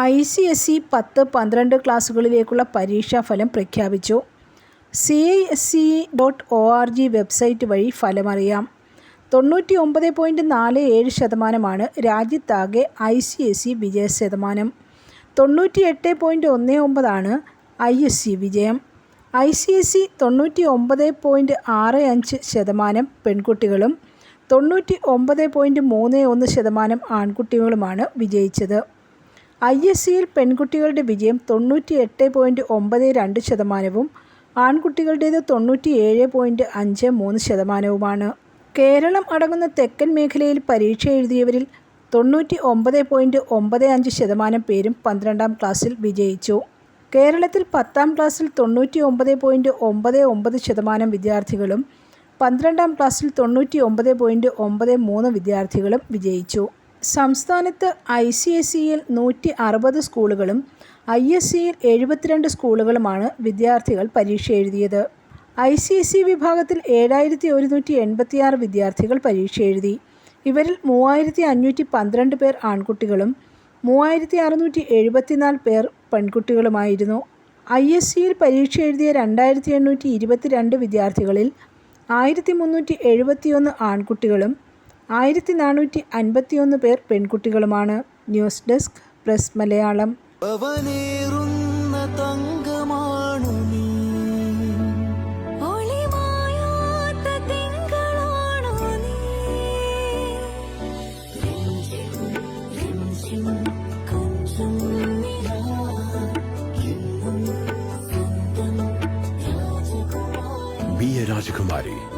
I C S E പത്ത് പന്ത്രണ്ട് ക്ലാസ്സുകളിലേക്കുള്ള പരീക്ഷാഫലം പ്രഖ്യാപിച്ചു. C I S C dot O R G website വഴി ഫലമറിയാം. തൊണ്ണൂറ്റി ഒമ്പത് പോയിന്റ് നാല് ഏഴ് ശതമാനമാണ് രാജ്യത്താകെ ഐ സി എസ് ഇ വിജയ ശതമാനം. തൊണ്ണൂറ്റി എട്ട് പോയിന്റ് ഒന്ന് ഒമ്പതാണ് ഐ എസ് സി വിജയം. ഐ സി എസ് സി തൊണ്ണൂറ്റി ഒമ്പത് പോയിന്റ് ആറ് അഞ്ച് ശതമാനം പെൺകുട്ടികളും തൊണ്ണൂറ്റി ഒമ്പത് പോയിന്റ് മൂന്ന് ഒന്ന് ശതമാനം ആൺകുട്ടികളുമാണ് വിജയിച്ചത്. ഐ എസ് സിയിൽ പെൺകുട്ടികളുടെ വിജയം തൊണ്ണൂറ്റി എട്ട് പോയിന്റ് ഒമ്പത് രണ്ട് ശതമാനവും ആൺകുട്ടികളുടേത് തൊണ്ണൂറ്റി ഏഴ് പോയിന്റ് അഞ്ച് മൂന്ന് ശതമാനവുമാണ്. കേരളം അടങ്ങുന്ന തെക്കൻ മേഖലയിൽ പരീക്ഷ എഴുതിയവരിൽ തൊണ്ണൂറ്റി ഒമ്പത് പോയിന്റ് ഒമ്പത് അഞ്ച് ശതമാനം പേരും പന്ത്രണ്ടാം ക്ലാസ്സിൽ വിജയിച്ചു. കേരളത്തിൽ പത്താം ക്ലാസ്സിൽ തൊണ്ണൂറ്റി ഒമ്പത് പോയിന്റ് ഒമ്പത് ഒമ്പത് ശതമാനം വിദ്യാർത്ഥികളും പന്ത്രണ്ടാം ക്ലാസ്സിൽ തൊണ്ണൂറ്റി ഒമ്പത് പോയിന്റ് ഒമ്പത് മൂന്ന് വിദ്യാർത്ഥികളും വിജയിച്ചു. സംസ്ഥാനത്ത് ഐ സി എസ് സിയിൽ നൂറ്റി അറുപത് സ്കൂളുകളും ഐ എസ് സിയിൽ എഴുപത്തിരണ്ട് സ്കൂളുകളുമാണ് വിദ്യാർത്ഥികൾ പരീക്ഷ എഴുതിയത്. ഐ സി എസ് സി വിഭാഗത്തിൽ ഏഴായിരത്തി ഒരുന്നൂറ്റി എൺപത്തിയാറ് വിദ്യാർത്ഥികൾ പരീക്ഷ എഴുതി. ഇവരിൽ മൂവായിരത്തി അഞ്ഞൂറ്റി പന്ത്രണ്ട് പേർ ആൺകുട്ടികളും മൂവായിരത്തി അറുന്നൂറ്റി എഴുപത്തിനാല് പേർ പെൺകുട്ടികളുമായിരുന്നു. ഐ എസ് സിയിൽ പരീക്ഷ എഴുതിയ രണ്ടായിരത്തി എണ്ണൂറ്റി ഇരുപത്തിരണ്ട് വിദ്യാർത്ഥികളിൽ ആയിരത്തി മുന്നൂറ്റി എഴുപത്തിയൊന്ന് ആൺകുട്ടികളും ആയിരത്തി നാനൂറ്റി അൻപത്തിയൊന്ന് പേർ പെൺകുട്ടികളുമാണ്. News desk press Malayalam. സ്വന്തം Rajakumari